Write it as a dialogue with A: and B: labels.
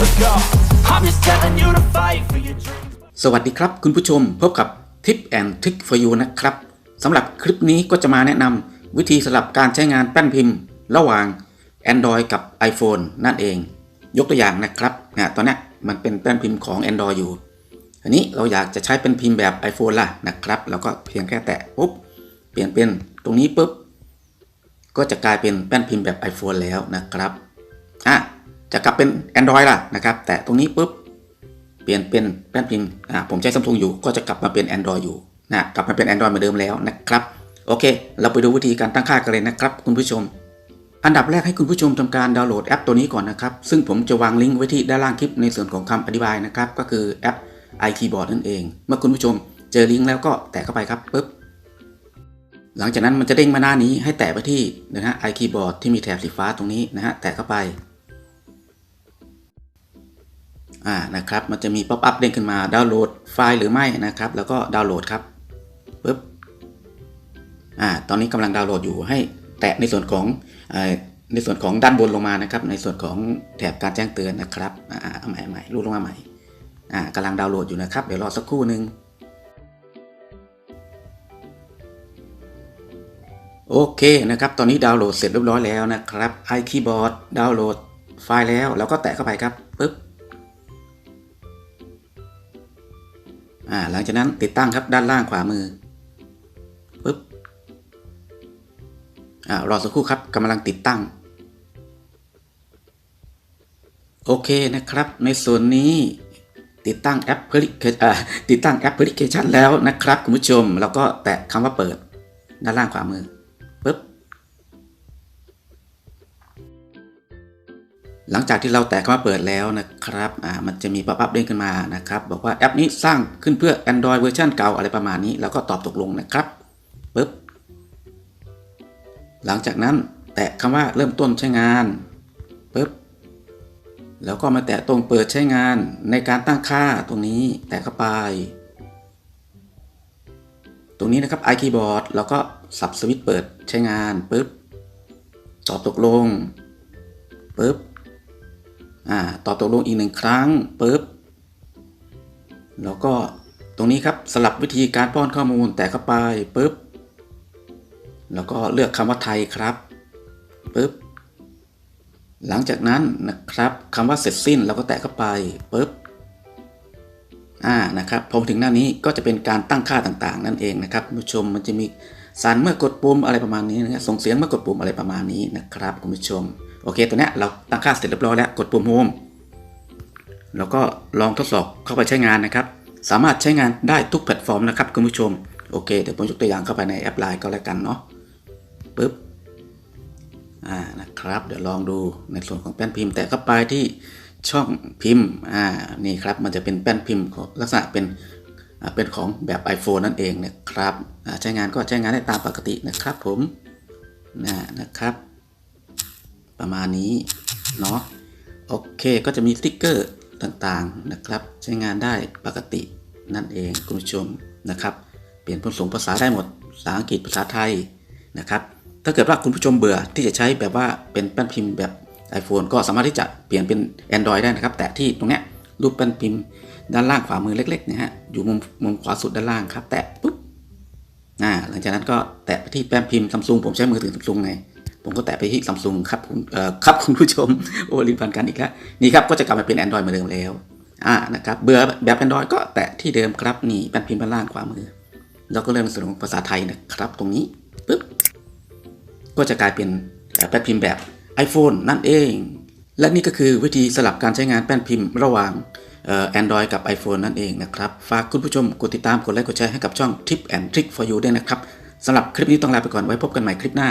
A: Let's go. I'm just telling you to fight for your dreams.
B: สวัสดีครับคุณผู้ชมพบกับ Tip and Trick for you นะครับสำหรับคลิปนี้ก็จะมาแนะนำวิธีสลับการใช้งานแป้นพิมพ์ ระหว่าง Android กับ iPhone นั่นเอง ยกตัวอย่างนะครับอะตอนนี้มันเป็นแป้นพิมพ์ของ Android อยู่ อันนี้เราอยากจะใช้เป็นพิมพ์แบบ iPhone ล่ะนะครับเราก็เพียงแค่แตะปุ๊บเปลี่ยนเป็นตรงนี้ปุ๊บก็จะกลายเป็นแป้นพิมพ์แบบ iPhone แล้วนะครับอะ จะกลับเป็น Android ล่ะนะครับ แตะตรงนี้ปุ๊บเปลี่ยนเป็นแป้นพิมพ์อ่าผมใช้ซัมซุงอยู่ก็จะกลับมาเป็น Android อยู่นะกลับมาเป็น Android เหมือนเดิมแล้วนะครับโอเค เราไปดูวิธีการตั้งค่ากันเลยนะครับคุณผู้ชม อันดับแรกให้คุณผู้ชมทำการดาวน์โหลดแอปตัวนี้ก่อนนะครับ ซึ่งผมจะวางลิงก์ไว้ที่ด้านล่างคลิปในส่วนของคำอธิบายนะครับ ก็คือแอป iKeyboard นั่นเอง เมื่อคุณผู้ชมเจอลิงก์แล้วก็แตะเข้าไปครับปุ๊บหลังจากนั้นมันจะเด้งมาหน้านี้ให้แตะไปที่นะฮะ iKeyboard ที่มีแถบสีฟ้าตรงนี้นะฮะแตะเข้าไป อ่านะครับมันจะมีป๊อปอัพเด้งขึ้นมาดาวน์โหลดไฟล์หรือไม่นะครับ แล้วก็ดาวน์โหลดครับปึ๊บอ่าตอนนี้กำลังดาวน์โหลดอยู่ให้แตะในส่วนของอ่อในส่วนของด้านบนลงมานะครับ ในส่วนของแถบการแจ้งเตือนนะครับอ่าใหม่ใหม่รูดลงมาใหม่อ่ากำลังดาวน์โหลดอยู่นะครับ เดี๋ยวรอสักครู่หนึ่งโอเคนะครับ ตอนนี้ดาวน์โหลดเสร็จเรียบร้อยแล้วนะครับ iKeyboard ดาวน์โหลดไฟล์แล้ว แล้วก็แตะเข้าไปครับปึ๊บ อ่าหลังจากนั้นติดตั้งครับด้านล่างขวามือปึ๊บอ่ารอสักครู่ครับกำลังติดตั้ง โอเคนะครับ ในส่วนนี้ติดตั้งแอปพลิเคชันติดตั้งแอปพลิเคชันแล้วนะครับคุณผู้ชม แล้วก็แตะคำว่าเปิด ด้านล่างขวามือ หลังจากที่เราแตะคำว่าเปิดแล้วนะครับอ่ามันจะมีป๊อปอัพเด้งขึ้นมานะครับบอกว่าแอปนี้สร้างขึ้นเพื่อ Android เวอร์ชันเก่าอะไรประมาณนี้ แล้วก็ตอบตกลงนะครับปึ๊บหลังจากนั้นแตะคำว่าเริ่มต้นใช้งานปึ๊บแล้วก็มาแตะตรงเปิดใช้งานในการตั้งค่าตรงนี้แตะเข้าไป ตรงนี้นะครับ iKeyboard แล้วก็สับสวิตช์เปิดใช้งานปึ๊บตอบตกลงปึ๊บ อ่าตอบตกลงอีกหนึ่งครั้งปุ๊บแล้วก็ตรงนี้ครับสลับวิธีการป้อนข้อมูลแต่เข้าไปปุ๊บแล้วก็เลือกคำว่าไทยครับปุ๊บหลังจากนั้นนะครับคำว่าเสร็จสิ้นเราก็แตะเข้าไปปุ๊บอ่านะครับพอถึงหน้านี้ก็จะเป็นการตั้งค่าต่างๆ นั่นเองนะครับคุณผู้ชมมันจะมีสารเมื่อกดปุ่มอะไรประมาณนี้นะส่งเสียงเมื่อกดปุ่มอะไรประมาณนี้นะครับคุณผู้ชม โอเค ตัวนี้เราตั้งค่าเสร็จเรียบร้อยแล้ว กดปุ่มโฮมแล้วก็ลองทดสอบเข้าไปใช้งานนะครับ สามารถใช้งานได้ทุกแพลตฟอร์มนะครับคุณผู้ชม โอเค เดี๋ยวผมยกตัวอย่างเข้าไปในแอปไลน์ก็แล้วกันเนาะปึ๊บอ่านะครับ เดี๋ยวลองดูในส่วนของแป้นพิมพ์ แต่เข้าไปที่ช่องพิมพ์อ่านี่ครับมันจะเป็นแป้นพิมพ์ลักษณะเป็นอ่าเป็นของแบบ iPhone นั่นเองนะครับอ่าใช้งานก็ใช้งานได้ตามปกตินะครับผมนะนะครับ ประมาณนี้เนาะโอเคก็จะมีสติ๊กเกอร์ต่างๆนะครับ ใช้งานได้ปกตินั่นเองคุณผู้ชมนะครับ เปลี่ยนผสมภาษาได้หมดภาษาอังกฤษภาษาไทยนะครับถ้าเกิดว่าคุณผู้ชมเบื่อที่จะใช้แบบว่าเป็นแป้นพิมพ์แบบ iPhone ก็สามารถที่จะเปลี่ยนเป็น Android ได้นะครับ แต่ที่ตรงเนี้ยรูปแป้นพิมพ์ด้านล่างขวามือเล็กๆนะฮะอยู่มุมมุมขวาสุดด้านล่างครับ แตะปุ๊บอ่าหลังจากนั้นก็แตะไปที่แป้นพิมพ์ซัมซุงผมใช้มือถือซัมซุงไง ผมก็แตะไปที่ซัมซุงครับคุณครับคุณผู้ชมโอ้ลินพันกันอีกแล้วนี่ครับก็จะกลับมาเป็น Android เหมือนเดิมแล้วอ่านะครับเบื่อแบบ Android ก็แตะที่เดิมครับนี่แป้นพิมพ์ด้านล่างขวามือ แล้วก็เริ่มส่วนของภาษาไทยนะครับ ตรงนี้ปึ๊บก็จะกลายเป็นแป้นพิมพ์แบบ iPhone นั่นเอง และนี่ก็คือวิธีสลับการใช้งานแป้นพิมพ์ระหว่างเอ่อ Android กับ iPhone นั่นเองนะครับ ฝากคุณผู้ชมกดติดตามกดไลค์กดแชร์ให้กับช่อง Tip and Trick for you ด้วยนะครับสำหรับคลิปนี้ต้องลาไปก่อนไว้พบกันใหม่คลิปหน้า